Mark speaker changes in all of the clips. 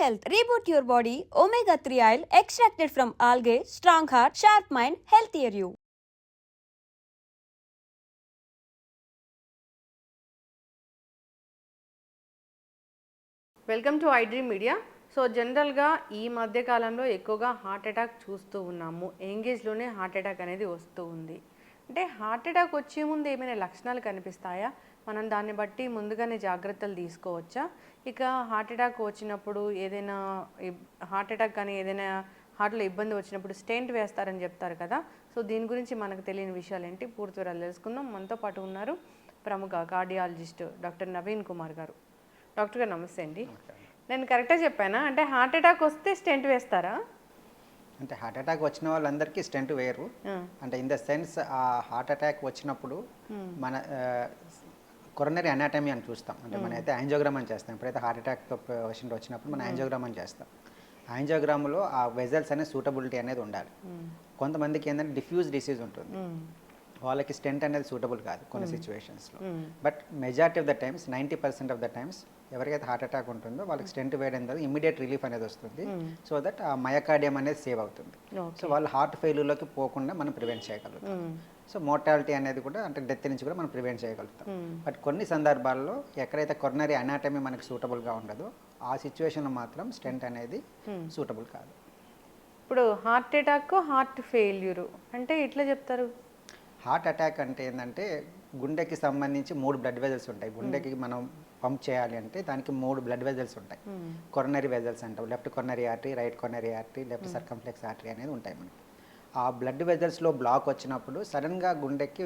Speaker 1: health. Your body body. Omega 3 oil from algae strong heart sharp mind health year you
Speaker 2: welcome to iDream media so జనరల్గా ఈ మధ్య కాలంలో ఎక్కువగా heart attack చూస్తూ ఉన్నాము. ఎంగేజ్లోనే heart attack అనేది వస్తూ ఉంది. అంటే హార్ట్ అటాక్ వచ్చే ముందు ఏమైనా లక్షణాలు కనిపిస్తాయా? మనం దాన్ని బట్టి ముందుగానే జాగ్రత్తలు తీసుకోవచ్చా? ఇక హార్ట్ అటాక్ వచ్చినప్పుడు ఏదైనా హార్ట్ అటాక్ కానీ ఏదైనా హార్ట్లో ఇబ్బంది వచ్చినప్పుడు స్టెంట్ వేస్తారని చెప్తారు కదా? సో దీని గురించి మనకు తెలియని విషయాలు ఏంటి? పూర్తి వివరాలు తెలుసుకుందాం. మనతో పాటు ఉన్నారు ప్రముఖ కార్డియాలజిస్ట్ డాక్టర్ నవీన్ కుమార్ గారు. డాక్టర్ గారు నమస్తే అండి. నేను కరెక్ట్గా చెప్పానా? అంటే హార్ట్ అటాక్ వస్తే స్టెంట్ వేస్తారా?
Speaker 3: అంటే హార్ట్ అటాక్ వచ్చిన వాళ్ళందరికీ స్టెంట్ వేరు అంటే ఇన్ ద సెన్స్ ఆ హార్ట్ అటాక్ వచ్చినప్పుడు మన కొరనరీ అనాటమీ అని చూస్తాం. అంటే మన అయితే యాంజియోగ్రామ్ అని చేస్తాం. ఎప్పుడైతే హార్ట్ అటాక్ పేషెంట్ వచ్చినప్పుడు మనం యాంజియోగ్రామ్ అని చేస్తాం. యాంజియోగ్రామ్లో ఆ వెజల్స్ అనేది సూటబిలిటీ అనేది ఉండాలి. కొంతమందికి ఏంటంటే డిఫ్యూజ్ డిసీజ్ ఉంటుంది. వాళ్ళకి స్టెంట్ అనేది సూటబుల్ కాదు కొన్ని సిచ్యువేషన్స్లో but majority of the times ninety percent of the times ఎవరికైతే హార్ట్ అటాక్ ఉంటుందో వాళ్ళకి స్టెంట్ వేయడం ద్వారా ఇమీడియట్ రిలీఫ్ అనేది వస్తుంది. సో దట్ ఆ మయకార్డియం అనేది సేవ్ అవుతుంది. సో వాళ్ళు హార్ట్ ఫెయిల్యూర్లోకి పోకుండా మనం ప్రివెంట్ చేయగలుగుతాం. సో మోర్టాలిటీ అనేది కూడా అంటే డెత్ నుంచి కూడా మనం ప్రివెంట్ చేయగలుగుతాం. బట్ కొన్ని సందర్భాల్లో ఎక్కడైతే కొరనరీ అనాటమీ మనకి సూటబుల్గా ఉండదో ఆ సిచ్యువేషన్లో మాత్రం స్టెంట్ అనేది సూటబుల్ కాదు.
Speaker 2: ఇప్పుడు హార్ట్ అటాక్ హార్ట్ ఫెయిల్యూర్ అంటే ఇట్లా చెప్తారు?
Speaker 3: హార్ట్ అటాక్ అంటే ఏంటంటే గుండెకి సంబంధించి మూడు బ్లడ్ వెజల్స్ ఉంటాయి. గుండెకి మనం పంప్ చేయాలి అంటే దానికి మూడు బ్లడ్ వెజల్స్ ఉంటాయి. కొరనరీ వెజల్స్ అంటాం. Left coronary artery right coronary artery left circumflex artery అనేది ఉంటాయి మనకి. ఆ బ్లడ్ వెజల్స్లో బ్లాక్ వచ్చినప్పుడు సడన్గా గుండెకి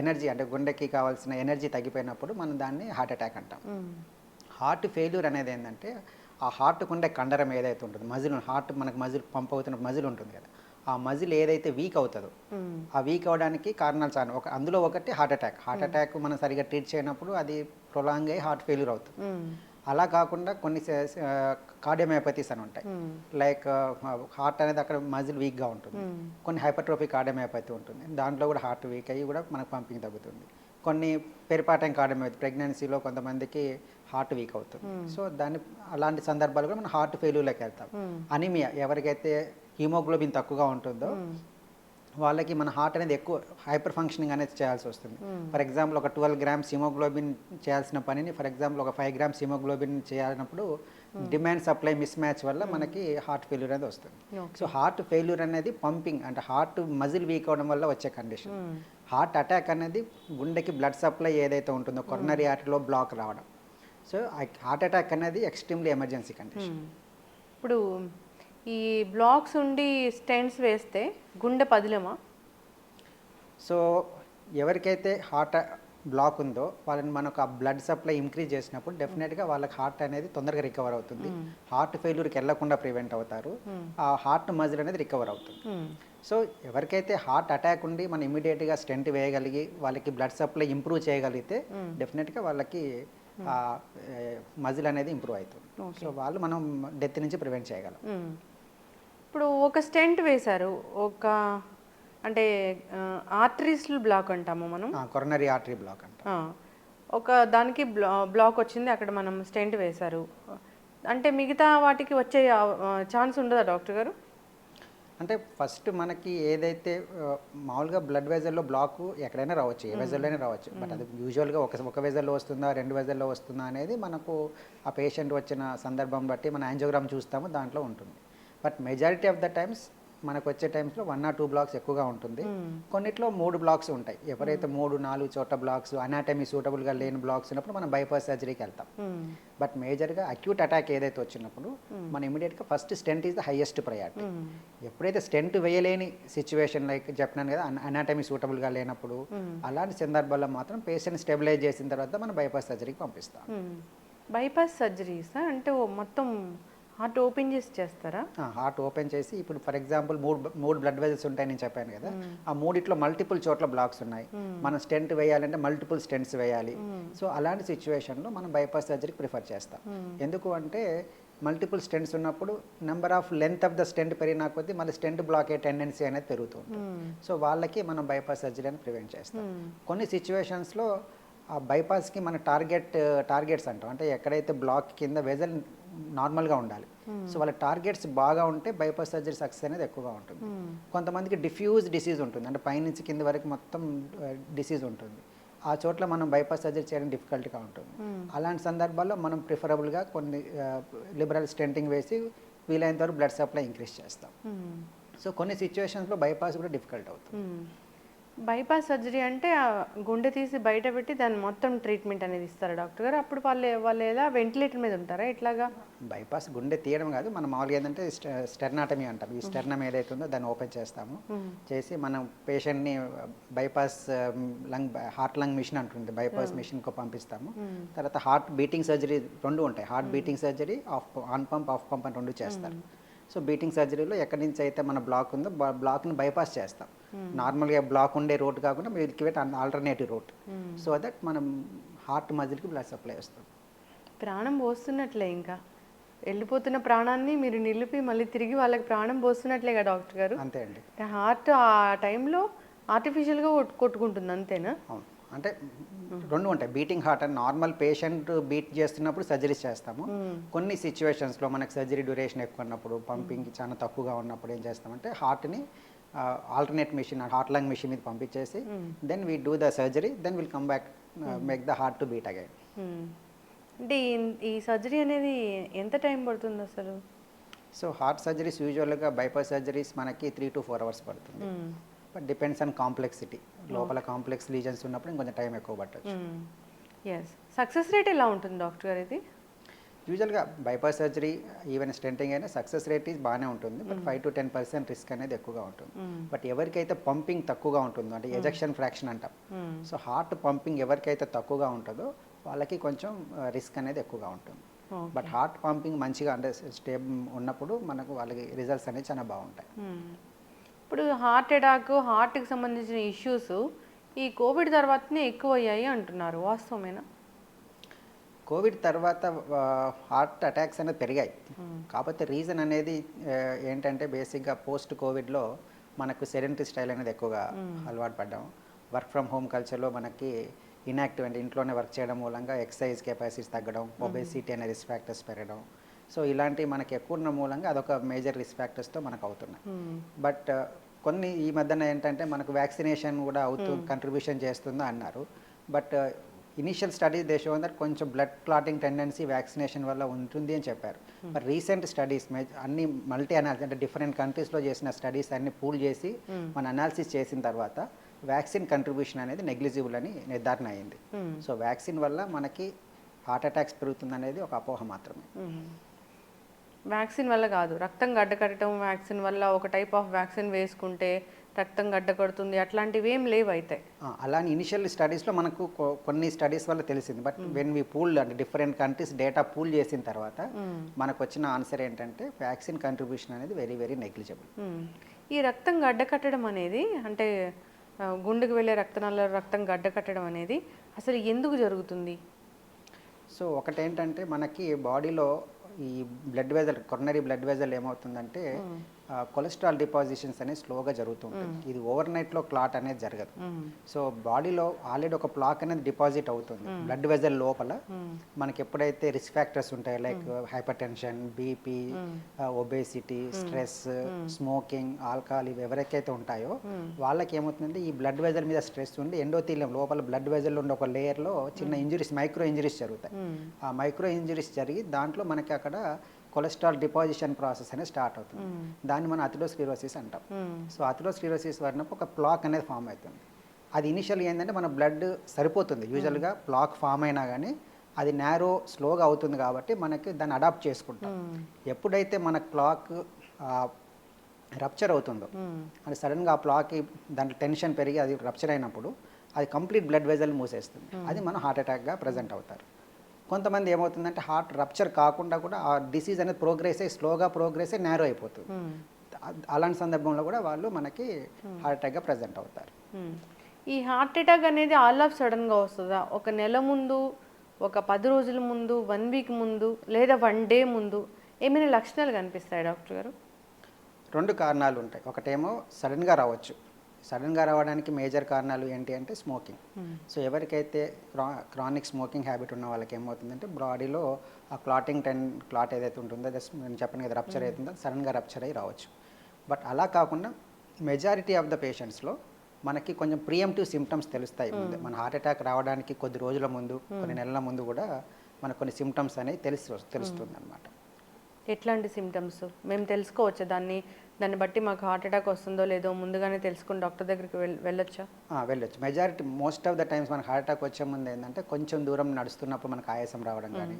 Speaker 3: ఎనర్జీ అంటే గుండెకి కావాల్సిన ఎనర్జీ తగ్గిపోయినప్పుడు మనం దాన్ని హార్ట్ అటాక్ అంటాం. హార్ట్ ఫెయిల్యూర్ అనేది ఏంటంటే ఆ హార్ట్కు ఉండే కండరం ఏదైతే ఉంటుందో మజిల్ హార్ట్ మనకు మజిల్ పంప్ అవుతున్న మజిల్ ఉంటుంది కదా ఆ మజిల్ ఏదైతే వీక్ అవుతుందో ఆ వీక్ అవడానికి కారణాలు చాలా ఒక అందులో ఒకటి హార్ట్ అటాక్ హార్ట్ అటాక్ మనం సరిగా ట్రీట్ చేయనప్పుడు అది ప్రొలాంగ్ అయ్యి హార్ట్ ఫెయిల్యూర్ అవుతుంది. అలా కాకుండా కొన్ని కార్డియోమయోపతీస్ అని ఉంటాయి. లైక్ హార్ట్ అనేది అక్కడ మజిల్ వీక్గా ఉంటుంది. కొన్ని హైపర్ట్రోఫిక్ కార్డియోమయోపతి ఉంటుంది. దాంట్లో కూడా హార్ట్ వీక్ అయ్యి కూడా మనకు పంపింగ్ తగ్గుతుంది. కొన్ని పెరిపాటం కార్డియోమయోపతి ప్రెగ్నెన్సీలో కొంతమందికి హార్ట్ వీక్ అవుతుంది. సో దాన్ని అలాంటి సందర్భాలు కూడా మనం హార్ట్ ఫెయిల్యూర్లోకి వెళ్తాం. అనిమియా ఎవరికైతే హీమోగ్లోబిన్ తక్కువగా ఉంటుందో వాళ్ళకి మన హార్ట్ అనేది ఎక్కువ హైపర్ ఫంక్షనింగ్ అనేది చేయాల్సి వస్తుంది. ఫర్ ఎగ్జాంపుల్ ఒక ట్వెల్వ్ గ్రామ్స్ హిమోగ్లోబిన్ చేయాల్సిన పనిని ఫర్ ఎగ్జాంపుల్ ఒక ఫైవ్ గ్రామ్స్ హిమోగ్లోబిన్ చేయాలన్నప్పుడు డిమాండ్ సప్లై మిస్ మ్యాచ్ వల్ల మనకి హార్ట్ ఫెయిల్యూర్ అనేది వస్తుంది. సో హార్ట్ ఫెయిల్యూర్ అనేది పంపింగ్ అంటే హార్ట్ మజిల్ వీక్ అవడం వల్ల వచ్చే కండిషన్ హార్ట్ అటాక్ అనేది గుండెకి బ్లడ్ సప్లై ఏదైతే ఉంటుందో కొరనరీ ఆర్టరీలో బ్లాక్ రావడం. సో హార్ట్ అటాక్ అనేది ఎక్స్ట్రీమ్లీ ఎమర్జెన్సీ కండిషన్
Speaker 2: ఇప్పుడు ఈ బ్లాక్స్ ఉండి స్టెంట్స్ వేస్తే గుండె పదిలమా?
Speaker 3: సో ఎవరికైతే హార్ట్ బ్లాక్ ఉందో వాళ్ళని మనకు ఆ బ్లడ్ సప్లై ఇంక్రీజ్ చేసినప్పుడు డెఫినెట్గా వాళ్ళకి హార్ట్ అనేది తొందరగా రికవర్ అవుతుంది. హార్ట్ ఫెయిల్యూర్కి వెళ్ళకుండా ప్రివెంట్ అవుతారు. ఆ హార్ట్ మజిల్ అనేది రికవర్ అవుతుంది. సో ఎవరికైతే హార్ట్ అటాక్ ఉండి మనం ఇమీడియట్గా స్టెంట్ వేయగలిగి వాళ్ళకి బ్లడ్ సప్లై ఇంప్రూవ్ చేయగలిగితే డెఫినెట్గా వాళ్ళకి మజిల్ అనేది ఇంప్రూవ్ అవుతుంది. సో వాళ్ళు మనం డెత్ నుంచి ప్రివెంట్ చేయగలం.
Speaker 2: ఇప్పుడు ఒక స్టెంట్ వేశారు. ఒక అంటే ఆర్టరీస్ బ్లాక్ అంటాము మనం?
Speaker 3: కొరనరీ ఆర్టరీ బ్లాక్ అంట.
Speaker 2: ఒక దానికి బ్లా బ్లాక్ వచ్చింది అక్కడ మనం స్టెంట్ వేశారు. అంటే మిగతా వాటికి వచ్చే ఛాన్స్ ఉండదా డాక్టర్ గారు?
Speaker 3: అంటే ఫస్ట్ మనకి ఏదైతే మామూలుగా బ్లడ్ వెజల్లో బ్లాక్ ఎక్కడైనా రావచ్చు ఏ వెజల్లోనే రావచ్చు. బట్ అది యూజువల్గా ఒక ఒక వెజల్లో వస్తుందా రెండు వెజల్లో వస్తుందా అనేది మనకు ఆ పేషెంట్ వచ్చిన సందర్భం బట్టి మన యాంజియోగ్రామ్ చూస్తాము దాంట్లో ఉంటుంది. But majority of the times మనకు వచ్చే టైమ్స్లో వన్ ఆర్ టూ బ్లాక్స్ ఎక్కువగా ఉంటుంది. కొన్నిట్లో మూడు బ్లాక్స్ ఉంటాయి. ఎవరైతే మూడు నాలుగు చోట్ల బ్లాక్స్ అనాటమీ సూటబుల్గా లేని బ్లాక్స్ ఉన్నప్పుడు మనం బైపాస్ సర్జరీకి వెళ్తాం. బట్ మేజర్గా అక్యూట్ అటాక్ ఏదైతే వచ్చినప్పుడు మనం ఇమీడియట్గా first stent is the highest priority ఎప్పుడైతే స్టెంట్ వేయలేని సిచ్యువేషన్ లైక్ చెప్పినాను కదా అనాటమీ సూటబుల్గా లేనప్పుడు అలాంటి సందర్భాల్లో మాత్రం పేషెంట్ స్టెబిలైజ్ చేసిన తర్వాత మనం బైపాస్ సర్జరీకి పంపిస్తాం.
Speaker 2: బైపాస్ సర్జరీస్ అంటే మొత్తం హార్ట్ ఓపెన్ చేసి చేస్తారా?
Speaker 3: హార్ట్ ఓపెన్ చేసి ఇప్పుడు ఫర్ ఎగ్జాంపుల్ మూడు మూడు బ్లడ్ వెజల్స్ ఉంటాయి నేను చెప్పాను కదా. ఆ మూడిట్లో మల్టిపుల్ చోట్ల బ్లాక్స్ ఉన్నాయి. మనం స్టెంట్ వేయాలంటే మల్టిపుల్ స్టెంట్స్ వేయాలి. సో అలాంటి సిచ్యువేషన్లో మనం బైపాస్ సర్జరీకి ప్రిఫర్ చేస్తాం. ఎందుకు అంటే మల్టిపుల్ స్టెంట్స్ ఉన్నప్పుడు number of length of the stent పెరిగిన కొద్దీ మళ్ళీ స్టెంట్ బ్లాక్ అయ్యే టెండెన్సీ అనేది పెరుగుతుంది సో వాళ్ళకి మనం బైపాస్ సర్జరీ అని ప్రివెంట్ చేస్తాం. కొన్ని సిచ్యువేషన్స్లో ఆ బైపాస్కి మన టార్గెట్ టార్గెట్స్ అంటాం. అంటే ఎక్కడైతే బ్లాక్ కింద వెజల్ నార్మల్గా ఉండాలి. సో వాళ్ళ టార్గెట్స్ బాగా ఉంటే బైపాస్ సర్జరీ సక్సెస్ అనేది ఎక్కువగా ఉంటుంది. కొంతమందికి డిఫ్యూజ్ డిసీజ్ ఉంటుంది. అంటే పైనుంచి కింద వరకు మొత్తం డిసీజ్ ఉంటుంది. ఆ చోట్ల మనం బైపాస్ సర్జరీ చేయడం డిఫికల్ట్గా ఉంటుంది. అలాంటి సందర్భాల్లో మనం ప్రిఫరబుల్గా కొన్ని లిబరల్ స్టెంటింగ్ వేసి వీలైనంత వరకు బ్లడ్ సప్లై ఇంక్రీజ్ చేస్తాం. సో కొన్ని సిచ్యువేషన్స్లో బైపాస్ కూడా డిఫికల్ట్ అవుతుంది.
Speaker 2: బైపాస్ సర్జరీ అంటే ఆ గుండె తీసి బయట పెట్టి దాన్ని మొత్తం ట్రీట్మెంట్ అనేది ఇస్తారు డాక్టర్ గారు. అప్పుడు వాళ్ళు వాళ్ళు ఎలా వెంటిలేటర్ మీద ఉంటారా? ఇట్లాగా
Speaker 3: బైపాస్ గుండె తీయడం కాదు. మనం మామూలుగా ఏంటంటే స్టెర్నాటమీ అంటాం. ఈ స్టెర్నం ఏదైతే ఉందో దాన్ని ఓపెన్ చేస్తాము. చేసి మనం పేషెంట్ని bypass lung heart lung machine అంటుంది బైపాస్ మిషన్కి పంపిస్తాము. తర్వాత హార్ట్ బీటింగ్ సర్జరీ రెండు ఉంటాయి. Heart beating surgery off on pump off pump అని రెండు చేస్తారు. సో బీటింగ్ సర్జరీలో ఎక్కడి నుంచి అయితే మన బ్లాక్ ఉందో బ్లాక్ని బైపాస్ చేస్తాం. నార్మల్గా బ్లాక్ ఉండే రోడ్ కాకుండా మీరు wet alternative route so that మనం హార్ట్ మజిల్కి బ్లడ్ సప్లై వస్తుంది.
Speaker 2: ప్రాణం పోస్తున్నట్లే ఇంకా. వెళ్ళిపోతున్న ప్రాణాన్ని మీరు నిలిపి మళ్ళీ తిరిగి వాళ్ళకి ప్రాణం పోస్తున్నట్లేగా డాక్టర్ గారు?
Speaker 3: అంతే అండి.
Speaker 2: హార్ట్ ఆ టైంలో ఆర్టిఫిషియల్గా కొట్టుకుంటుంది అంతేనా?
Speaker 3: అవును. అంటే రెండు ఉంటాయి. బీటింగ్ హార్ట్ అని నార్మల్ పేషెంట్ బీట్ చేస్తున్నప్పుడు సర్జరీస్ చేస్తాము. కొన్ని సిచ్యువేషన్స్లో మనకు సర్జరీ డ్యూరేషన్ ఎక్కువ ఉన్నప్పుడు పంపింగ్ చాలా తక్కువగా ఉన్నప్పుడు ఏం చేస్తామంటే హార్ట్ని alternate machine heart lung machine మీద పంపించేసి then we do the surgery then will come back make the heart to beat again.
Speaker 2: అంటే ఈ- సర్జరీ అనేది ఎంత టైం పడుతుంది అసలు?
Speaker 3: సో హార్ట్ సర్జరీస్ యూజువల్గా బైపాస్ సర్జరీస్ మనకి త్రీ టు ఫోర్ అవర్స్ పడుతుంది. బట్ డిపెండ్స్ ఆన్ కాంప్లెక్సిటీ లోపల కాంప్లెక్స్ లీజన్స్ ఉన్నప్పుడు ఇంకొంచెం టైం ఎక్కువ పట్టచ్చు.
Speaker 2: ఎస్ సక్సెస్ రేట్ ఎలా ఉంటుంది డాక్టర్ గారు ఇది?
Speaker 3: యూజువల్గా బైపాస్ సర్జరీ ఈవెన్ స్టెంటింగ్ అయినా సక్సెస్ రేట్ బాగానే ఉంటుంది. But five to ten percent risk అనేది ఎక్కువగా ఉంటుంది. బట్ ఎవరికైతే పంపింగ్ తక్కువగా ఉంటుందో అంటే ఎజెక్షన్ ఫ్రాక్షన్ అంటాం. సో హార్ట్ పంపింగ్ ఎవరికైతే తక్కువగా ఉంటుందో వాళ్ళకి కొంచెం రిస్క్ అనేది ఎక్కువగా ఉంటుంది. బట్ హార్ట్ పంపింగ్ మంచిగా అంటే స్టేబ్ ఉన్నప్పుడు మనకు వాళ్ళకి రిజల్ట్స్ అనేవి చాలా బాగుంటాయి.
Speaker 2: మ్మ్. ఇప్పుడు హార్ట్ అటాక్ హార్ట్కి సంబంధించిన ఇష్యూస్ ఈ కోవిడ్ తర్వాతనే ఎక్కువ అయ్యాయి అంటున్నారు. వాస్తవమేనా?
Speaker 3: కోవిడ్ తర్వాత హార్ట్ అటాక్స్ అనేది పెరిగాయి. కాకపోతే రీజన్ అనేది ఏంటంటే బేసిక్గా పోస్ట్ కోవిడ్లో మనకు సెడెంటరీ స్టైల్ అనేది ఎక్కువగా అలవాటు పడ్డాం. వర్క్ ఫ్రమ్ హోమ్ కల్చర్లో మనకి ఇన్యాక్టివ్ అంటే ఇంట్లోనే వర్క్ చేయడం మూలంగా ఎక్సర్సైజ్ కెపాసిటీస్ తగ్గడం ఒబేసిటీ అనే రిస్క్ ఫ్యాక్టర్స్ పెరగడం సో ఇలాంటివి మనకి ఎక్కువ ఉన్న మూలంగా అదొక మేజర్ రిస్క్ ఫ్యాక్టర్స్తో మనకు అవుతున్నాయి. బట్ కొన్ని ఈ మధ్యన ఏంటంటే మనకు వ్యాక్సినేషన్ కూడా అవుతూ కంట్రిబ్యూషన్ చేస్తుందో అన్నారు. But initial studies they show that కొంచెం బ్లడ్ క్లాటింగ్ టెండెన్సీ వ్యాక్సినేషన్ వల్ల ఉంటుంది అని చెప్పారు. మరి రీసెంట్ స్టడీస్ అన్ని మల్టీ అనాలిసిస్ అంటే డిఫరెంట్ కంట్రీస్లో చేసిన స్టడీస్ అన్ని పూల్ చేసి మన అనాలిసిస్ చేసిన తర్వాత వ్యాక్సిన్ కంట్రిబ్యూషన్ అనేది నెగ్లిజిబుల్ అని నిర్ధారణ అయింది. సో వ్యాక్సిన్ వల్ల మనకి హార్ట్ అటాక్స్ పెరుగుతుంది అనేది ఒక అపోహ మాత్రమే.
Speaker 2: వ్యాక్సిన్ వల్ల కాదు. రక్తం గడ్డ కట్టడం వ్యాక్సిన్ వల్ల ఒక టైప్ ఆఫ్ వ్యాక్సిన్ వేసుకుంటే రక్తం గడ్డ కడుతుంది అట్లాంటివి ఏం లేవు అయితే.
Speaker 3: అలానే ఇనిషియల్ స్టడీస్లో మనకు కొన్ని స్టడీస్ వల్ల తెలిసింది. బట్ వెన్ వి పూల్ అంటే డిఫరెంట్ కంట్రీస్ డేటా పూల్ చేసిన తర్వాత మనకు వచ్చిన ఆన్సర్ ఏంటంటే వ్యాక్సిన్ కంట్రిబ్యూషన్ అనేది వెరీ వెరీ నెగ్లిజిబుల్.
Speaker 2: ఈ రక్తం గడ్డ కట్టడం అనేది అంటే గుండెకు వెళ్ళే రక్తనాళ రక్తం గడ్డ కట్టడం అనేది అసలు ఎందుకు జరుగుతుంది?
Speaker 3: సో ఒకటేంటంటే మనకి బాడీలో ఈ blood vessel coronary blood vessel ఏమవుతుందంటే కొలెస్ట్రాల్ డిపాజిషన్స్ అనేది స్లోగా జరుగుతుంటుంది ఇది ఓవర్ నైట్లో క్లాట్ అనేది జరగదు. సో బాడీలో ఆల్రెడీ ఒక ప్లాక్ అనేది డిపాజిట్ అవుతుంది. బ్లడ్ వెజల్ లోపల మనకి ఎప్పుడైతే రిస్క్ ఫ్యాక్టర్స్ ఉంటాయి like hypertension BP obesity stress smoking alcohol ఇవి ఎవరికైతే ఉంటాయో వాళ్ళకి ఏమవుతుందంటే ఈ బ్లడ్ వెజల్ మీద స్ట్రెస్ ఉండి ఎండోతీలియం లోపల బ్లడ్ వెజల్ ఉండే ఒక లేయర్లో చిన్న ఇంజరీస్ మైక్రో ఇంజరీస్ జరుగుతాయి. ఆ మైక్రో ఇంజరీస్ జరిగి దాంట్లో మనకి అక్కడ కొలెస్ట్రాల్ డిపాజిషన్ ప్రాసెస్ అనేది స్టార్ట్ అవుతుంది. దాన్ని మనం అథిరోస్క్లిరోసిస్ అంటాం. సో అథిరోస్క్లిరోసిస్ వరినప్పుడు ఒక ప్లాక్ అనేది ఫామ్ అవుతుంది. అది ఇనిషియల్గా ఏంటంటే మన బ్లడ్ సరిపోతుంది. యూజువల్గా ప్లాక్ ఫామ్ అయినా కానీ అది నేరో స్లోగా అవుతుంది కాబట్టి మనకి దాన్ని అడాప్ట్ చేసుకుంటాం. ఎప్పుడైతే మన క్లాక్ రప్చర్ అవుతుందో అది సడన్గా ఆ ప్లాక్ దాంట్లో టెన్షన్ పెరిగి అది రప్చర్ అయినప్పుడు అది కంప్లీట్ బ్లడ్ వెజల్ మూసేస్తుంది. అది మనం హార్ట్ అటాక్గా ప్రజెంట్ అవుతారు. కొంతమంది ఏమవుతుందంటే హార్ట్ రప్చర్ కాకుండా కూడా ఆ డిసీజ్ అనేది ప్రోగ్రెస్ అయ్యి స్లోగా ప్రోగ్రెస్ అయ్యి నేరో అయిపోతుంది. అలాంటి సందర్భంలో కూడా వాళ్ళు మనకి హార్ట్ అటాక్గా ప్రజెంట్ అవుతారు.
Speaker 2: ఈ హార్ట్ అటాక్ అనేది ఆల్ ఆఫ్ సడన్గా వస్తుందా? ఒక నెల ముందు ఒక పది రోజుల ముందు వన్ వీక్ ముందు లేదా వన్ డే ముందు ఏమైనా లక్షణాలు కనిపిస్తాయి డాక్టర్ గారు?
Speaker 3: రెండు కారణాలు ఉంటాయి. ఒకటేమో సడన్గా రావచ్చు. సడన్గా రావడానికి మేజర్ కారణాలు ఏంటి అంటే స్మోకింగ్. సో ఎవరికైతే క్రా క్రానిక్ స్మోకింగ్ హ్యాబిట్ ఉన్న వాళ్ళకి ఏమవుతుందంటే బాడీలో ఆ క్లాటింగ్ టెన్ క్లాట్ ఏదైతే ఉంటుందో అదే నేను చెప్పాను కదా రప్చర్ అవుతుందో సడన్గా రప్చర్ అయ్యి రావచ్చు. బట్ అలా కాకుండా మెజారిటీ ఆఫ్ ద పేషెంట్స్లో మనకి కొంచెం ప్రియంటివ్ సిమ్టమ్స్ తెలుస్తాయి మన హార్ట్ అటాక్ రావడానికి కొద్ది రోజుల ముందు కొన్ని నెలల ముందు కూడా మనకు కొన్ని సిమ్టమ్స్ అనేవి తెలిసి తెలుస్తుంది అనమాట
Speaker 2: ఎట్లాంటి సిమ్టమ్స్? మేము తెలుసుకోవచ్చా దాన్ని? దాన్ని బట్టి మాకు హార్ట్ అటాక్ వస్తుందో లేదో ముందుగానే తెలుసుకుని డాక్టర్ దగ్గరికి వెళ్ వెళ్ళొచ్చా?
Speaker 3: వెళ్ళొచ్చు. Majority most of the times మనకు హార్ట్ అటాక్ వచ్చే ముందు ఏంటంటే కొంచెం దూరం నడుస్తున్నప్పుడు మనకు ఆయాసం రావడం కానీ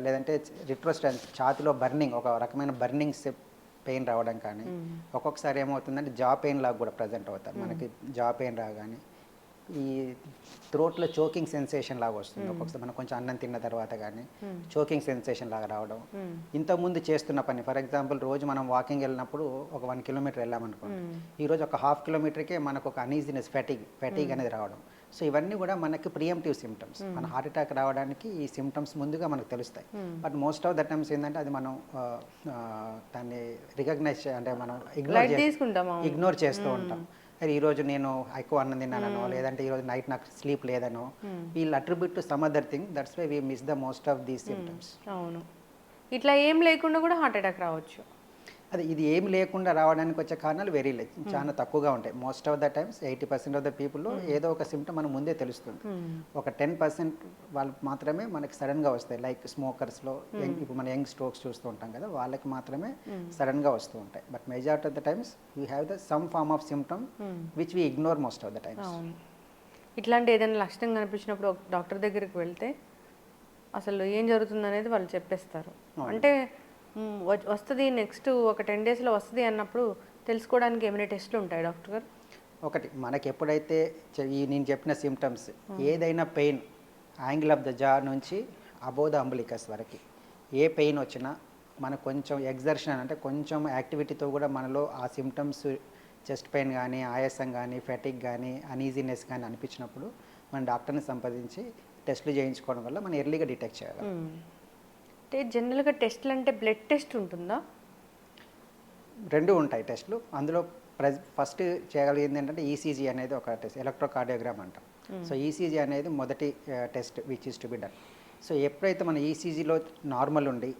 Speaker 3: లేదంటే రిట్రోస్టెన్స్ ఛాతిలో బర్నింగ్ ఒక రకమైన బర్నింగ్ పెయిన్ రావడం కానీ ఒక్కొక్కసారి ఏమవుతుందంటే జా పెయిన్ లాగా కూడా ప్రజెంట్ అవుతారు. మనకి జా పెయిన్ రాగానే. ఈ థ్రోట్లో చోకింగ్ సెన్సేషన్ లాగా వస్తుంది. ఒక్కొక్కసారి మనం కొంచెం అన్నం తిన్న తర్వాత కానీ చోకింగ్ సెన్సేషన్ లాగా రావడం. ఇంతకుముందు చేస్తున్న పని ఫర్ ఎగ్జాంపుల్ రోజు మనం వాకింగ్ వెళ్ళినప్పుడు ఒక వన్ కిలోమీటర్ వెళ్ళామనుకోండి. ఈ రోజు ఒక హాఫ్ కిలోమీటర్కే మనకు ఒక అనీజినెస్ ఫెటిగ్ ఫెటిగ్ అనేది రావడం. సో ఇవన్నీ కూడా మనకి ప్రియంటివ్ సిమ్టమ్స్ మన హార్ట్ అటాక్ రావడానికి ఈ సిమ్టమ్స్ ముందుగా మనకు తెలుస్తాయి. But most of the times ఏంటంటే అది మనం దాన్ని రికగ్నైజ్ అంటే మనం ఇగ్నోర్. ఇగ్నోర్ చేస్తూ ఉంటాం. అరే ఈ రోజు నేను ఎక్కువ అన్నం తిన్నానో లేదంటే ఈ రోజు నైట్ నాకు స్లీప్ లేదనో వీళ్ళు attribute to some other thing that's why we miss the most of these symptoms
Speaker 2: అవును. ఇట్లా ఏం లేకుండా కూడా హార్ట్ అటాక్ రావచ్చు.
Speaker 3: అది ఇది ఏం లేకుండా రావడానికి వచ్చే కారణాలు వెరీ లెస్ చాలా తక్కువగా ఉంటాయి. Most of the times eighty percent of the పీపుల్లో ఏదో ఒక సిమ్టమ్ మనం ముందే తెలుస్తుంది. ఒక టెన్ పర్సెంట్ వాళ్ళు మాత్రమే మనకి సడన్గా వస్తాయి. లైక్ స్మోకర్స్లో ఇప్పుడు మన యంగ్ స్ట్రోక్స్ చూస్తూ ఉంటాం కదా వాళ్ళకి మాత్రమే సడన్గా వస్తూ ఉంటాయి. But majority of the times we have the some form of symptom which we ignore most of the times
Speaker 2: ఇట్లాంటి ఏదైనా లక్షణం కనిపించినప్పుడు డాక్టర్ దగ్గరికి వెళ్తే అసలు ఏం జరుగుతుంది అనేది వాళ్ళు చెప్పేస్తారు. అంటే వస్తుంది నెక్స్ట్ ఒక టెన్ డేస్లో వస్తుంది అన్నప్పుడు తెలుసుకోవడానికి ఏమైనా టెస్ట్లు ఉంటాయి డాక్టర్ గారు?
Speaker 3: ఒకటి మనకి ఎప్పుడైతే ఈ నేను చెప్పిన సిమ్టమ్స్ ఏదైనా పెయిన్ యాంగిల్ ఆఫ్ ద జా నుంచి అబోవ్ ద అంబులికస్ వరకు ఏ పెయిన్ వచ్చినా మనకు కొంచెం ఎగ్జర్షన్ అంటే కొంచెం యాక్టివిటీతో కూడా మనలో ఆ సిమ్టమ్స్ చెస్ట్ పెయిన్ కానీ ఆయాసం కానీ ఫెటిక్ కానీ అనీజీనెస్ కానీ అనిపించినప్పుడు మన డాక్టర్ని సంప్రదించి టెస్టులు చేయించుకోవడం వల్ల మనం ఎర్లీగా డిటెక్ట్ చేయగలం.
Speaker 2: మ్. అంటే జనరల్గా టెస్ట్లు అంటే బ్లడ్ టెస్ట్ ఉంటుందా?
Speaker 3: రెండు ఉంటాయి టెస్ట్లు. అందులో ప్రెస్ ఫస్ట్ చేయగలిగింది ఏంటంటే ఈసీజీ అనేది ఒక టెస్ట్ ఎలక్ట్రోకార్డియోగ్రామ్ అంటాం. సో ఈసీజీ అనేది మొదటి test which is to be done. So ఎప్పుడైతే మన ఈసీజీలో నార్మల్ ఉండి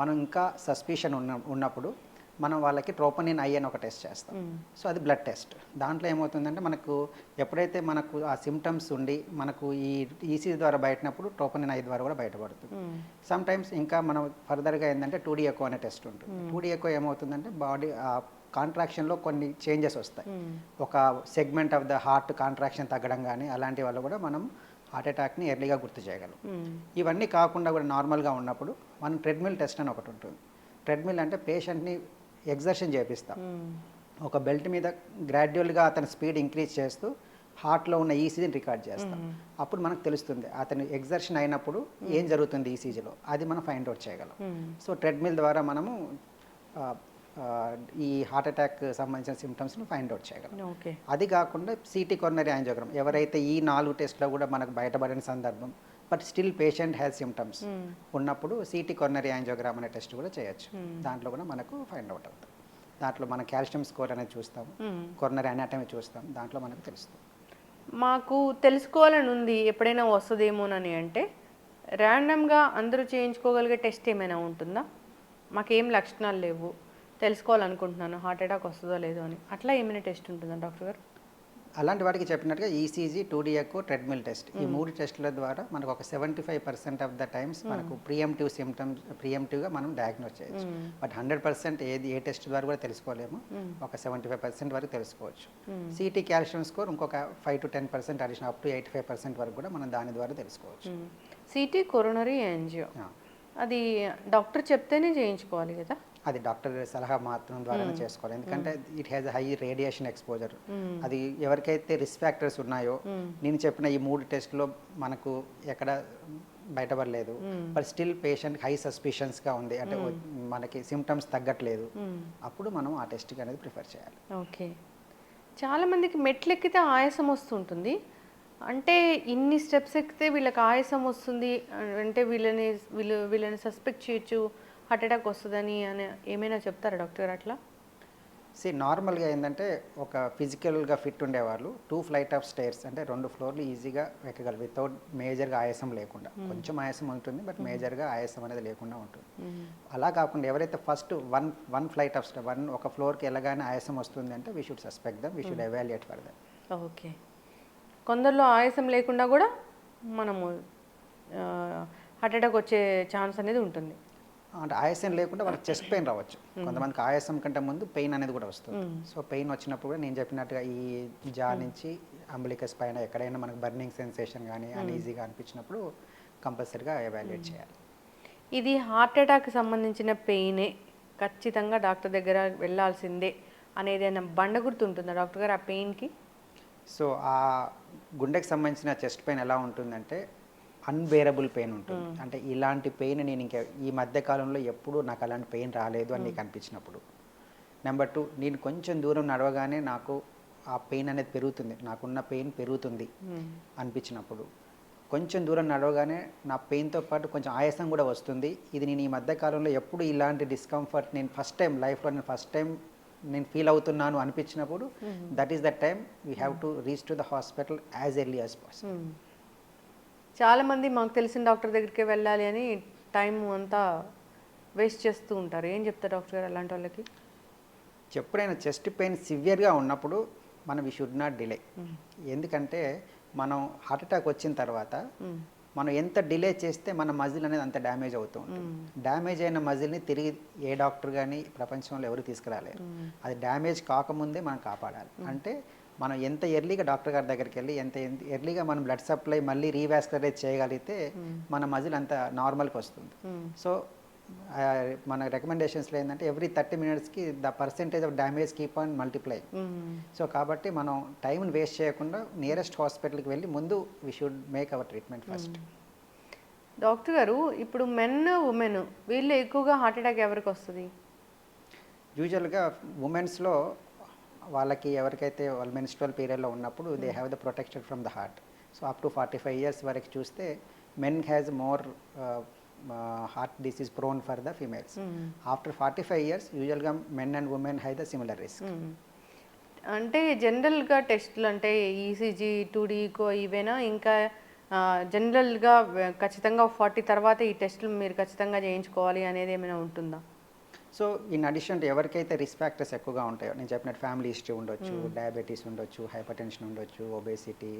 Speaker 3: మనం ఇంకా సస్పిషన్ ఉన్న ఉన్నప్పుడు మనం వాళ్ళకి ట్రోపనిన్ ఐ అని ఒక టెస్ట్ చేస్తాం. సో అది బ్లడ్ టెస్ట్. దాంట్లో ఏమవుతుందంటే మనకు ఎప్పుడైతే మనకు ఆ సిమ్టమ్స్ ఉండి మనకు ఈ ఈసీజీ ద్వారా బయటనప్పుడు ట్రోపనిన్ ఐ ద్వారా కూడా బయటపడుతుంది. సమ్ టైమ్స్ ఇంకా మనం ఫర్దర్గా ఏంటంటే టూ డీ ఎకో అనే టెస్ట్ ఉంటుంది. టూ డీ ఎకో ఏమవుతుందంటే బాడీ కాంట్రాక్షన్లో కొన్ని చేంజెస్ వస్తాయి. ఒక segment of the heart contraction తగ్గడం కానీ అలాంటి వల్ల కూడా మనం హార్ట్ అటాక్ని ఎర్లీగా గుర్తు చేయగలం. ఇవన్నీ కాకుండా కూడా నార్మల్గా ఉన్నప్పుడు మనం ట్రెడ్మిల్ టెస్ట్ అని ఒకటి ఉంటుంది. ట్రెడ్మిల్ అంటే పేషెంట్ని ఎగ్జర్షన్ చేపిస్తాం. ఒక బెల్ట్ మీద గ్రాడ్యువల్గా అతని స్పీడ్ ఇంక్రీజ్ చేస్తూ హార్ట్లో ఉన్న ఈసీజీని రికార్డ్ చేస్తాం. అప్పుడు మనకు తెలుస్తుంది అతని ఎగ్జర్షన్ అయినప్పుడు ఏం జరుగుతుంది ఈసీజీలో అది మనం ఫైండ్ అవుట్ చేయగలం. సో ట్రెడ్మిల్ ద్వారా మనము ఈ హార్ట్ అటాక్ సంబంధించిన సిమ్టమ్స్ని ఫైండ్ అవుట్ చేయగలం. అది కాకుండా సిటీ కొర్నరీ యాంజియోగ్రామ్ ఎవరైతే ఈ నాలుగు టెస్ట్లో కూడా మనకు బయటపడిన సందర్భం but still patient has symptoms ఉన్నప్పుడు సిటీ కొర్నరీ యాంజియోగ్రామ్ అనే టెస్ట్ కూడా చేయొచ్చు. దాంట్లో కూడా మనకు ఫైండ్ అవుట్ అవుతుంది. దాంట్లో మన కాల్షియం స్కోర్ అనేది చూస్తాం. కొర్నరీ అనాటమీ చూస్తాం. దాంట్లో మనకు తెలుస్తుంది.
Speaker 2: మాకు తెలుసుకోవాలని ఉంది ఎప్పుడైనా వస్తుందేమోనని అంటే ర్యాండమ్గా అందరూ చేయించుకోగలిగే టెస్ట్ ఏమైనా ఉంటుందా? మాకేం లక్షణాలు లేవు. తెలుసుకోవాలనుకుంటున్నాను. హార్ట్ అటాక్ వస్తుందో లేదో అని. అట్లా ఏమైనా టెస్ట్ ఉంటుందా డాక్టర్ గారు?
Speaker 3: అలాంటి వాటికి చెప్పినట్టుగా ఈసీజీ టూడీ ఎక్కువ ట్రెడ్మిల్ టెస్ట్ ఈ మూడు టెస్టుల ద్వారా మనకు ఒక seventy five percent of the times మనకు ప్రియంటివ్ సిమ్టమ్స్ ప్రియంటివ్గా మనం డయాగ్నోస్ చేయొచ్చు. బట్ హండ్రెడ్ పర్సెంట్ ఏది ఏ టెస్ట్ ద్వారా కూడా తెలుసుకోలేము. ఒక సెవెంటీ ఫైవ్ పర్సెంట్ వరకు తెలుసుకోవచ్చు. సిటీ కాల్షియం స్కోర్ ఇంకొక five to ten percent addition up to eighty five percent వరకు కూడా మనం దాని ద్వారా తెలుసుకోవచ్చు.
Speaker 2: సిటీ కొరోనరీ యాంజియో
Speaker 3: ఆ.
Speaker 2: అది డాక్టర్ చెప్తేనే చేయించుకోవాలి కదా?
Speaker 3: అది డాక్టర్ సలహా మాత్రం ద్వారానే చేసుకోవాలి. ఎందుకంటే it has high radiation exposure అది ఎవరికైతే రిస్క్ ఫ్యాక్టర్స్ ఉన్నాయో నేను చెప్పిన ఈ మూడు టెస్ట్లో మనకు ఎక్కడ బయటపడలేదు. బట్ స్టిల్ పేషెంట్ హై సస్పిషన్స్గా ఉంది. అంటే మనకి సిమ్టమ్స్ తగ్గట్లేదు. అప్పుడు మనం ఆ టెస్ట్కి అనేది ప్రిఫర్ చేయాలి.
Speaker 2: ఓకే. చాలా మందికి మెట్లు ఎక్కితే ఆయాసం వస్తుంటుంది. అంటే ఇన్ని స్టెప్స్ ఎక్కితే వీళ్ళకి ఆయాసం వస్తుంది. అంటే వీళ్ళని వీళ్ళు వీళ్ళని సస్పెక్ట్ చేయొచ్చు. హార్ట్ అటాక్ వస్తుందని అని ఏమైనా చెప్తారా డాక్టర్ గారు అట్లా?
Speaker 3: సి నార్మల్గా ఏంటంటే ఒక ఫిజికల్గా ఫిట్ ఉండేవాళ్ళు టూ ఫ్లైట్ ఆఫ్ స్టైర్స్ అంటే రెండు ఫ్లోర్లు ఈజీగా ఎక్కగలరు వితౌట్ మేజర్గా ఆయాసం లేకుండా. కొంచెం ఆయాసం ఉంటుంది బట్ మేజర్గా ఆయాసం అనేది లేకుండా ఉంటుంది. అలా కాకుండా ఎవరైతే first one one flight of stair one ఒక ఫ్లోర్కి వెళ్ళగానే ఆయాసం వస్తుంది అంటే we should suspect them we should evaluate for them
Speaker 2: okay. కొందరిలో ఆయాసం లేకుండా కూడా మనము హార్ట్ అటాక్ వచ్చే ఛాన్స్ అనేది ఉంటుంది.
Speaker 3: అంటే ఆయాసం లేకుండా వాళ్ళకి చెస్ట్ పెయిన్ రావచ్చు. కొంతమందికి ఆయాసం కంటే ముందు పెయిన్ అనేది కూడా వస్తుంది. సో పెయిన్ వచ్చినప్పుడు కూడా నేను చెప్పినట్టుగా ఈ జా నుంచి అంబలికస్ పైన ఎక్కడైనా మనకు బర్నింగ్ సెన్సేషన్ కానీ అన్ఈజీగా అనిపించినప్పుడు కంపల్సరీగా ఎవాల్యుయేట్ చేయాలి.
Speaker 2: ఇది హార్ట్ అటాక్ సంబంధించిన పెయినే ఖచ్చితంగా డాక్టర్ దగ్గర వెళ్ళాల్సిందే అనేది ఏమైనా బండ గుర్తు ఉంటుందా డాక్టర్ గారు ఆ పెయిన్కి?
Speaker 3: సో ఆ గుండెకి సంబంధించిన చెస్ట్ పెయిన్ ఎలా ఉంటుందంటే అన్బేరబుల్ పెయిన్ ఉంటుంది. అంటే ఇలాంటి పెయిన్ నేను ఇంకా ఈ మధ్య కాలంలో ఎప్పుడూ నాకు అలాంటి పెయిన్ రాలేదు అని నీకు అనిపించినప్పుడు. నెంబర్ టూ నేను కొంచెం దూరం నడవగానే నాకు ఆ పెయిన్ అనేది పెరుగుతుంది. నాకున్న పెయిన్ పెరుగుతుంది అనిపించినప్పుడు. కొంచెం దూరం నడవగానే నా పెయిన్తో పాటు కొంచెం ఆయాసం కూడా వస్తుంది. ఇది నేను ఈ మధ్య కాలంలో ఎప్పుడు ఇలాంటి డిస్కంఫర్ట్ నేను ఫస్ట్ టైం లైఫ్లో నేను ఫస్ట్ టైం నేను ఫీల్ అవుతున్నాను అనిపించినప్పుడు that is the time we have to reach to the hospital as early as possible.
Speaker 2: చాలామంది మాకు తెలిసిన డాక్టర్ దగ్గరికి వెళ్ళాలి అని టైం అంతా వేస్ట్ చేస్తూ ఉంటారు. ఏం చెప్తారు డాక్టర్ గారు అలాంటి వాళ్ళకి?
Speaker 3: ఎప్పుడైనా చెస్ట్ పెయిన్ సివియర్గా ఉన్నప్పుడు మనం వీ షుడ్ నాట్ డిలే. ఎందుకంటే మనం హార్ట్ అటాక్ వచ్చిన తర్వాత మనం ఎంత డిలే చేస్తే మన మజిల్ అనేది అంత డ్యామేజ్ అవుతూ ఉంటుంది. డ్యామేజ్ అయిన మజిల్ని తిరిగి ఏ డాక్టర్ కానీ ప్రపంచంలో ఎవరు తీసుకురాలేరు. అది డ్యామేజ్ కాకముందే మనం కాపాడాలి. అంటే మనం ఎంత ఎర్లీగా డాక్టర్ గారి దగ్గరికి వెళ్ళి ఎంత ఎర్లీగా మనం బ్లడ్ సప్లై మళ్ళీ రీవాస్కులరైజ్ చేయగలిగితే మన మజిల్ అంత నార్మల్కి వస్తుంది. సో మన రికమెండేషన్స్లో ఏంటంటే ఎవ్రీ థర్టీ మినిట్స్కి the percentage of damage keep on multiply so కాబట్టి మనం టైంని వేస్ట్ చేయకుండా నియరెస్ట్ హాస్పిటల్కి వెళ్ళి ముందు we should make our treatment first
Speaker 2: doctor గారు ఇప్పుడు మెన్ ఉమెన్ వీళ్ళు ఎక్కువగా హార్ట్ అటాక్ ఎవరికి వస్తుంది?
Speaker 3: యూజువల్గా ఉమెన్స్లో వాళ్ళకి ఎవరికైతే వాళ్ళ మెన్స్ట్రల్ పీరియడ్లో ఉన్నప్పుడు they have the protection from the heart so up to forty five years వరకు చూస్తే men has more heart disease prone for the females after forty five years యూజువల్గా men and women have the similar risk
Speaker 2: అంటే జనరల్గా టెస్టులు అంటే ECG two D eco ఇవేనా? ఇంకా జనరల్గా ఖచ్చితంగా ఫార్టీ తర్వాత ఈ టెస్టులు మీరు ఖచ్చితంగా చేయించుకోవాలి అనేది ఏమైనా ఉంటుందా?
Speaker 3: సో ఇన్ అడిషన్ టు ఎవరికైతే రిస్క్ ఫ్యాక్టర్స్ ఎక్కువగా ఉంటాయో నేను చెప్పినట్టు ఫ్యామిలీ హిస్టరీ ఉండొచ్చు డయాబెటీస్ ఉండొచ్చు హైపర్ టెన్షన్ ఉండొచ్చు ఒబేసిటీ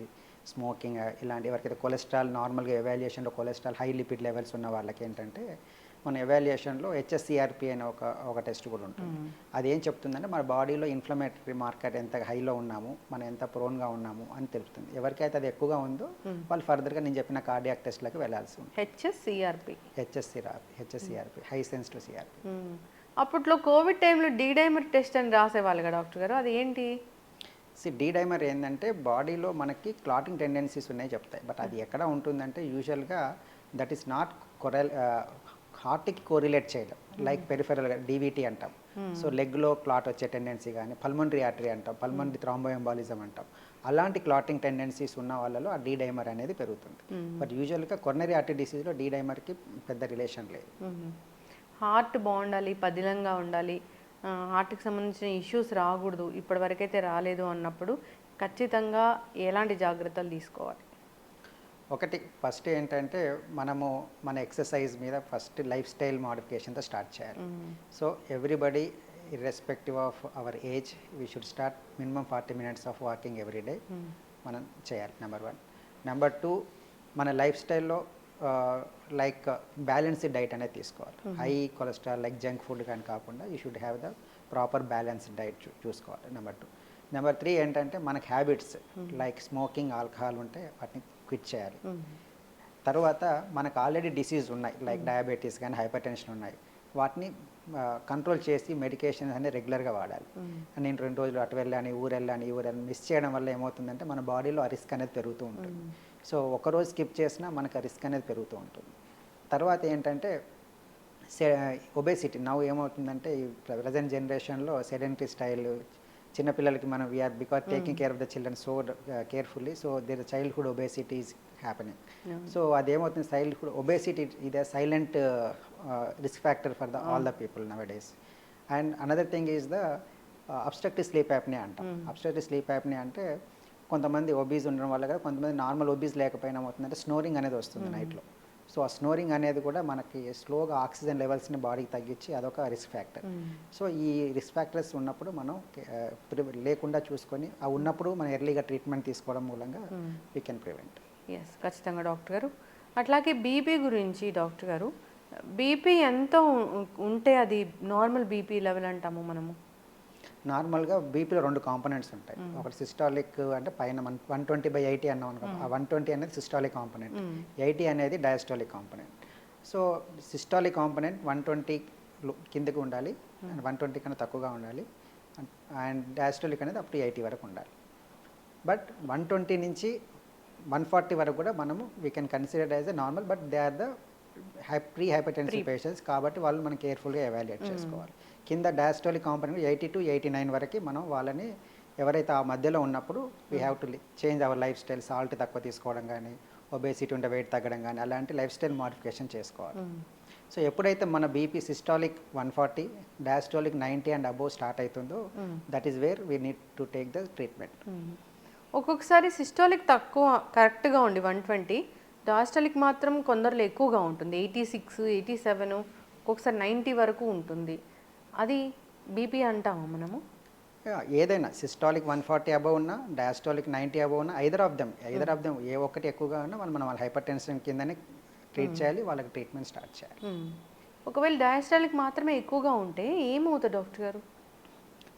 Speaker 3: స్మోకింగ్ ఇలాంటి ఎవరికైతే కొలెస్ట్రాల్ నార్మల్గా ఎవాల్యుయేషన్లో కొలెస్ట్రాల్ హై లిపిడ్ లెవెల్స్ ఉన్న వాళ్ళకి ఏంటంటే మన ఎవాల్యుయేషన్లో హెచ్ఎస్సిఆర్పి అనే ఒక ఒక టెస్ట్ కూడా ఉంటుంది. అది ఏం చెప్తుందంటే మన బాడీలో ఇన్ఫ్లమేటరీ మార్కెట్ ఎంత హైలో ఉన్నాము మనం ఎంత ప్రోన్గా ఉన్నాము అని తెలుపుతుంది. ఎవరికైతే అది ఎక్కువగా ఉందో వాళ్ళు ఫర్దర్గా నేను చెప్పిన కార్డియాక్ టెస్ట్లకు వెళ్ళాల్సి ఉంటుంది.
Speaker 2: HSCRP
Speaker 3: HSCRP HSCRP high sensitive CRP
Speaker 2: అప్పట్లో కోవిడ్ టైంలో డైమర్ టెస్ట్ అని రాసేవాళ్ళు కదా డాక్టర్ గారు అది ఏంటి?
Speaker 3: సి డీ డైమర్ ఏంటంటే బాడీలో మనకి క్లాటింగ్ టెండెన్సీస్ ఉన్నాయి చెప్తాయి. బట్ అది ఎక్కడ ఉంటుందంటే యూజువల్గా దట్ ఈస్ నాట్ కొరెల్ హార్ట్కి కోరిలేట్ చేయడం. లైక్ పెరిఫెరల్గా డీవీటీ అంటాం. సో లెగ్లో క్లాట్ వచ్చే టెండెన్సీ కానీ పల్మనరీ ఆర్టరీ అంటాం పల్మనరీ థ్రాంబోఎంబాలిజం అంటాం. అలాంటి క్లాటింగ్ టెండెన్సీస్ ఉన్న వాళ్ళలో ఆ డీ డైమర్ అనేది పెరుగుతుంది. బట్ యూజువల్గా కొర్నరీ ఆర్టరీ డిసీజ్లో డీ డైమర్కి పెద్ద రిలేషన్ లేదు.
Speaker 2: హార్ట్ బాగుండాలి పదిలంగా ఉండాలి హార్ట్కి సంబంధించిన ఇష్యూస్ రాకూడదు ఇప్పటివరకైతే రాలేదు అన్నప్పుడు ఖచ్చితంగా ఎలాంటి జాగ్రత్తలు తీసుకోవాలి?
Speaker 3: ఒకటి ఫస్ట్ ఏంటంటే మనము మన ఎక్సర్సైజ్ మీద ఫస్ట్ లైఫ్ స్టైల్ మోడిఫికేషన్తో స్టార్ట్ చేయాలి. So everybody irrespective of our age we should start minimum forty minutes of walking every day మనం చేయాలి నెంబర్ వన్. నెంబర్ టూ మన లైఫ్ స్టైల్లో లైక్ బ్యాలెన్స్డ్ డైట్ అనేది తీసుకోవాలి. High cholesterol like junk food కానీ కాకుండా you should have the proper balanced diet చూసుకోవాలి నెంబర్ టూ నెంబర్ త్రీ ఏంటంటే మనకి హ్యాబిట్స్ లైక్ స్మోకింగ్ ఆల్కహాల్ ఉంటే వాటిని క్విట్ చేయాలి. తర్వాత మనకు ఆల్రెడీ డిసీజ్ ఉన్నాయి లైక్ డయాబెటీస్ కానీ హైపర్ టెన్షన్ ఉన్నాయి. వాటిని కంట్రోల్ చేసి మెడికేషన్ అనేది రెగ్యులర్గా వాడాలి. నేను రెండు రోజులు అటు వెళ్ళాను ఊరు వెళ్ళాను ఈ ఊరు వెళ్ళాను మిస్ చేయడం వల్ల ఏమవుతుందంటే మన బాడీలో ఆ రిస్క్ అనేది పెరుగుతూ ఉంటుంది. సో ఒక రోజు స్కిప్ చేసినా మనకు రిస్క్ అనేది పెరుగుతూ ఉంటుంది. తర్వాత ఏంటంటే ఒబేసిటీ నవ్వు ఏమవుతుందంటే ఈ ప్రజెంట్ జనరేషన్లో సెడెంటరీ స్టైల్ చిన్నపిల్లలకి మనం we are because taking care of the children so carefully so there childhood obesity is happening so అదేమవుతుంది childhood obesity ఇదే silent risk factor for the all the people nowadays and another thing is the obstructive sleep యాప్ని అంటాం. Obstructive sleep యాప్ని అంటే కొంతమంది obese ఉండడం వల్ల కూడా కొంతమంది నార్మల్ ఒబీస్ లేకపోయినా ఏమవుతుందంటే స్నోరింగ్ అనేది వస్తుంది నైట్లో సో ఆ స్నోరింగ్ అనేది కూడా మనకి స్లోగా ఆక్సిజన్ లెవెల్స్ని బాడీకి తగ్గించి అదొక రిస్క్ ఫ్యాక్టర్ సో ఈ రిస్క్ ఫ్యాక్టర్స్ ఉన్నప్పుడు మనం లేకుండా చూసుకొని ఆ ఉన్నప్పుడు మనం ఎర్లీగా ట్రీట్మెంట్ తీసుకోవడం మూలంగా వీ కెన్ ప్రివెంట్
Speaker 2: ఎస్ ఖచ్చితంగా డాక్టర్ గారు. అట్లాగే బీపీ గురించి డాక్టర్ గారు బీపీ ఎంత ఉంటే అది నార్మల్ బీపీ లెవెల్ అంటాము మనము?
Speaker 3: నార్మల్గా బీపీలో రెండు కాంపోనెంట్స్ ఉంటాయి. ఒకటి సిస్టాలిక్ అంటే పైన one one twenty by eighty అన్నాం అనుకో ఆ వన్ ట్వంటీ అనేది సిస్టాలిక్ కాంపోనెంట్. ఎయిటీ అనేది diastolic component. So systolic component one twenty కిందకి ఉండాలి వన్ ట్వంటీ కన్నా తక్కువగా ఉండాలి అండ్ డయాస్టాలిక్ అనేది అప్ టు ఎయిటీ వరకు ఉండాలి. బట్ వన్ ట్వంటీ నుంచి వన్ ఫార్టీ వరకు కూడా మనము we can consider as a normal but they are the high pre hypertensive patients కాబట్టి వాళ్ళు మనం కేర్ఫుల్గా ఎవాల్యుయేట్ చేసుకోవాలి. కింద diastolic component eighty to eighty nine వరకు మనం వాళ్ళని ఎవరైతే ఆ మధ్యలో ఉన్నప్పుడు we have to change our lifestyle salt తక్కువ తీసుకోవడం కానీ ఒబేసిటీ ఉంటే వెయిట్ తగ్గడం కానీ అలాంటి లైఫ్ స్టైల్ మాడిఫికేషన్ చేసుకోవాలి సో ఎప్పుడైతే మన BP systolic one forty diastolic ninety and above start అవుతుందో that is where we need to take the treatment
Speaker 2: ఒక్కొక్కసారి సిస్టాలిక్ తక్కువ కరెక్ట్గా ఉండి వన్ ట్వంటీ డాస్టాలిక్ మాత్రం కొందరిలో ఎక్కువగా ఉంటుంది. ఎయిటీ సిక్స్ ఎయిటీ సెవెన్ ఒక్కొక్కసారి నైంటీ వరకు ఉంటుంది. అది బీపీ అంటామా మనము?
Speaker 3: ఏదైనా సిస్టాలిక్ వన్ ఫార్టీ అబవ్ ఉన్నా డయాస్టాలిక్ నైంటీ అబవ్ ఉన్నా either of them either of them ఏ ఒక్కటి ఎక్కువగా ఉన్నా వాళ్ళు మనం వాళ్ళ హైపర్ టెన్షన్ కిందనే ట్రీట్ చేయాలి వాళ్ళకి ట్రీట్మెంట్ స్టార్ట్ చేయాలి.
Speaker 2: మ్మ్. ఒకవేళ డయాస్టాలిక్ మాత్రమే ఎక్కువగా ఉంటే ఏమవుతుంది డాక్టర్ గారు?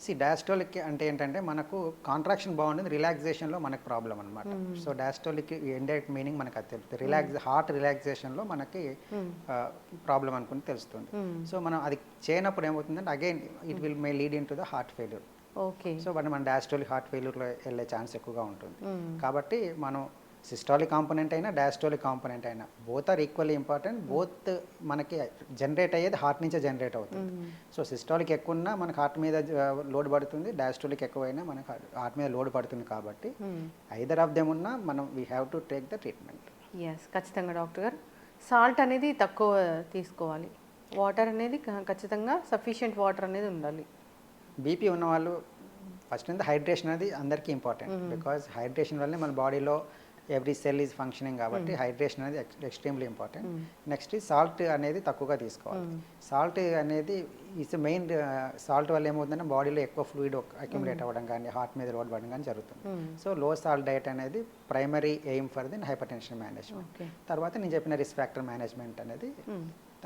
Speaker 3: సి డయాస్టోలిక్ అంటే ఏంటంటే మనకు కాంట్రాక్షన్ బాగుంటుంది రిలాక్సేషన్లో మనకు ప్రాబ్లం అనమాట సో డయాస్టోలిక్ ఇండైరెక్ట్ మీనింగ్ మనకు అది తెలుస్తుంది. రిలాక్స్ హార్ట్ రిలాక్సేషన్లో మనకి ప్రాబ్లం అనుకుని తెలుస్తుంది. సో మనం అది చేయనప్పుడు ఏమవుతుందంటే again it will may lead in to the heart failure
Speaker 2: okay
Speaker 3: so but మన డయాస్టోలిక్ హార్ట్ ఫెయిల్యూర్లో వెళ్ళే ఛాన్స్ ఎక్కువగా ఉంటుంది. కాబట్టి మనం సిస్టాలిక్ కాంపోనెంట్ అయినా డయాస్టోలిక్ కాంపోనెంట్ అయినా. Both are equally important both మనకి జనరేట్ అయ్యేది హార్ట్ నుంచే జనరేట్ అవుతుంది. సో సిస్టాలిక్ ఎక్కువ ఉన్నా మనకు హార్ట్ మీద లోడ్ పడుతుంది. డయాస్టోలిక్ ఎక్కువైనా మనకు హార్ట్ మీద లోడ్ పడుతుంది కాబట్టి ఐదర్ ఆఫ్ దెమ్ ఉన్నా మనం we have to take the treatment
Speaker 2: yes ఖచ్చితంగా డాక్టర్ గారు. సాల్ట్ అనేది తక్కువ తీసుకోవాలి. వాటర్ అనేది ఖచ్చితంగా సఫిషియెంట్ వాటర్ అనేది ఉండాలి.
Speaker 3: బీపీ ఉన్న వాళ్ళు ఫస్ట్ అంతా హైడ్రేషన్ అనేది అందరికీ ఇంపార్టెంట్ బికాజ్ హైడ్రేషన్ వల్లే మన బాడీలో ఎవ్రీ సెల్ ఈజ్ ఫంక్షనింగ్ కాబట్టి హైడ్రేషన్ అనేది ఎక్స్ట్రీమ్లీ ఇంపార్టెంట్. నెక్స్ట్ సాల్ట్ అనేది తక్కువగా తీసుకోవాలి. సాల్ట్ అనేది ఇస్ మెయిన్ సాల్ట్ వల్ల ఏమవుతుందంటే బాడీలో ఎక్కువ ఫ్లూయిడ్ అక్యుములేట్ అవ్వడం కానీ హార్ట్ మీద లోడ్ పడడం కానీ జరుగుతుంది. సో లో సాల్ట్ డయట్ అనేది primary aim for the hypertension management తర్వాత నేను చెప్పిన రిస్క్ ఫ్యాక్టర్ మేనేజ్మెంట్ అనేది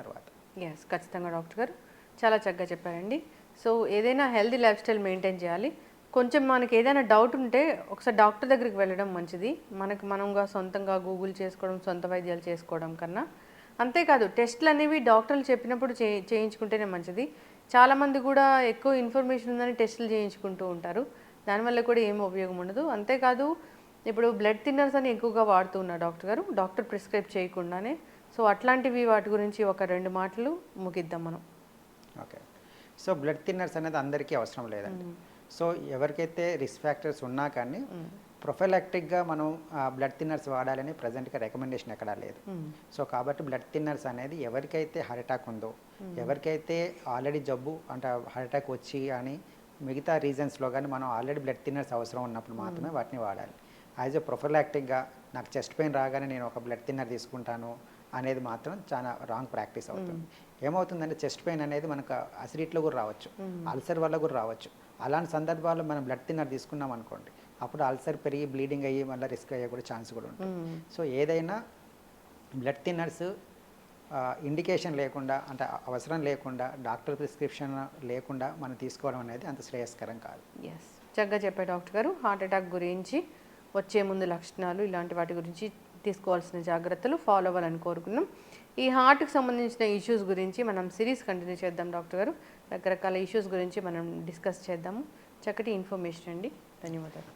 Speaker 3: తర్వాత.
Speaker 2: ఎస్ ఖచ్చితంగా డాక్టర్ గారు చాలా చక్కగా చెప్పారండి. సో ఏదైనా హెల్దీ లైఫ్ స్టైల్ మెయింటైన్ చేయాలి. కొంచెం మనకి ఏదైనా డౌట్ ఉంటే ఒకసారి డాక్టర్ దగ్గరికి వెళ్ళడం మంచిది. మనకు మనంగా సొంతంగా గూగుల్ చేసుకోవడం సొంత వైద్యాలు చేసుకోవడం కన్నా. అంతేకాదు టెస్ట్లు అనేవి డాక్టర్లు చెప్పినప్పుడు చే చేయించుకుంటేనే మంచిది. చాలామంది కూడా ఎక్కువ ఇన్ఫర్మేషన్ ఉందని టెస్టులు చేయించుకుంటూ ఉంటారు. దానివల్ల కూడా ఏం ఉపయోగం ఉండదు. అంతేకాదు ఇప్పుడు బ్లడ్ థిన్నర్స్ అని ఎక్కువగా వాడుతూ ఉన్నారు డాక్టర్ గారు. డాక్టర్ ప్రిస్క్రైబ్ చేయకుండానే. సో అట్లాంటివి వాటి గురించి ఒక రెండు మాటలు ముగిద్దాం మనం.
Speaker 3: ఓకే. సో బ్లడ్ థిన్నర్స్ అనేది అందరికీ అవసరం లేదండి. సో ఎవరికైతే రిస్క్ ఫ్యాక్టర్స్ ఉన్నా కానీ ప్రొఫైలాక్టిక్గా మనం బ్లడ్ థిన్నర్స్ వాడాలని ప్రజెంట్గా రికమెండేషన్ ఎక్కడా లేదు. సో కాబట్టి బ్లడ్ థిన్నర్స్ అనేది ఎవరికైతే హార్ట్ అటాక్ ఉందో ఎవరికైతే ఆల్రెడీ జబ్బు అంటే హార్ట్ అటాక్ వచ్చి అని మిగతా రీజన్స్లో కానీ మనం ఆల్రెడీ బ్లడ్ థిన్నర్స్ అవసరం ఉన్నప్పుడు మాత్రమే వాటిని వాడాలి. యాజ్ ఎ ప్రొఫైలాక్టిక్గా నాకు చెస్ట్ పెయిన్ రాగానే నేను ఒక బ్లడ్ థిన్నర్ తీసుకుంటాను అనేది మాత్రం చాలా రాంగ్ ప్రాక్టీస్ అవుతుంది. ఏమవుతుందంటే చెస్ట్ పెయిన్ అనేది మనకు అసిడిట్లో కూడా రావచ్చు. అల్సర్ వల్ల కూడా రావచ్చు. అలాంటి సందర్భాల్లో మనం బ్లడ్ థిన్నర్ తీసుకున్నాం అనుకోండి అప్పుడు అల్సర్ పెరిగి బ్లీడింగ్ అయ్యి మళ్ళీ రిస్క్ అయ్యే కూడా ఛాన్స్ కూడా ఉంటుంది. సో ఏదైనా బ్లడ్ థిన్నర్స్ ఇండికేషన్ లేకుండా అంటే అవసరం లేకుండా డాక్టర్ ప్రిస్క్రిప్షన్ లేకుండా మనం తీసుకోవడం అనేది అంత శ్రేయస్కరం కాదు.
Speaker 2: ఎస్ చక్కగా చెప్పారు డాక్టర్ గారు. హార్ట్ అటాక్ గురించి వచ్చే ముందు లక్షణాలు ఇలాంటి వాటి గురించి తీసుకోవాల్సిన జాగ్రత్తలు ఫాలో అవ్వాలని కోరుకున్నాం. ఈ హార్ట్కి సంబంధించిన ఇష్యూస్ గురించి మనం సిరీస్ కంటిన్యూ చేద్దాం డాక్టర్ గారు. రకరకాల ఇష్యూస్ గురించి మనం డిస్కస్ చేద్దాము. చక్కటి ఇన్ఫర్మేషన్ అండి. ధన్యవాదాలు.